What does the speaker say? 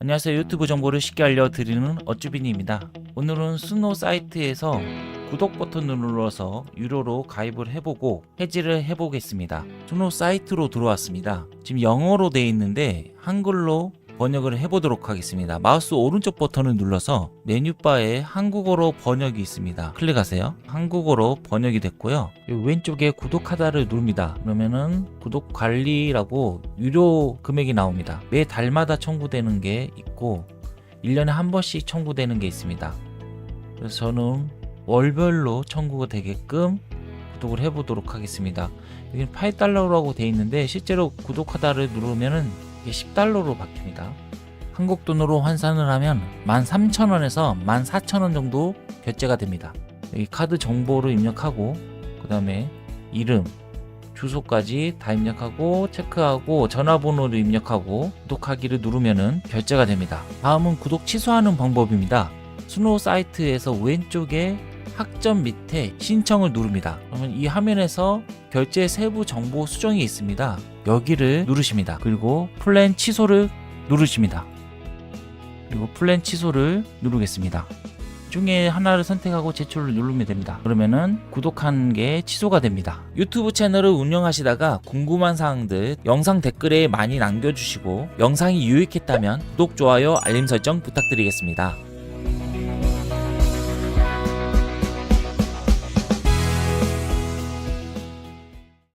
안녕하세요. 유튜브 정보를 쉽게 알려드리는 어쭈빈입니다. 오늘은 스노 사이트에서 구독 버튼을 눌러서 유료로 가입을 해보고 해지를 해보겠습니다. 스노 사이트로 들어왔습니다. 지금 영어로 되어 있는데 한글로 번역을 해보도록 하겠습니다. 마우스 오른쪽 버튼을 눌러서 메뉴바에 한국어로 번역이 있습니다. 클릭하세요. 한국어로 번역이 됐고요. 왼쪽에 구독하다를 누릅니다. 그러면은 구독 관리라고 유료 금액이 나옵니다. 매 달마다 청구되는 게 있고 1년에 한 번씩 청구되는 게 있습니다. 그래서 저는 월별로 청구가 되게끔 구독을 해보도록 하겠습니다. 여기는 8달러라고 되어 있는데 실제로 구독하다를 누르면은 이게 10달러로 바뀝니다 한국 돈으로 환산을 하면 13,000원에서 14,000원 정도 결제가 됩니다 여기 카드 정보를 입력하고 그 다음에 이름 주소까지 다 입력하고 체크하고 전화번호를 입력하고 구독하기를 누르면은 결제가 됩니다. 다음은 구독 취소하는 방법입니다. 스노우 사이트에서 왼쪽에 학점 밑에 신청을 누릅니다. 그러면 이 화면에서 결제 세부 정보 수정이 있습니다. 여기를 누르십니다. 그리고 플랜 취소를 누르십니다. 그리고 플랜 취소를 누르겠습니다. 중에 하나를 선택하고 제출을 누르면 됩니다. 그러면은 구독한 게 취소가 됩니다. 유튜브 채널을 운영하시다가 궁금한 사항들 영상 댓글에 많이 남겨주시고 영상이 유익했다면 구독, 좋아요, 알림 설정 부탁드리겠습니다.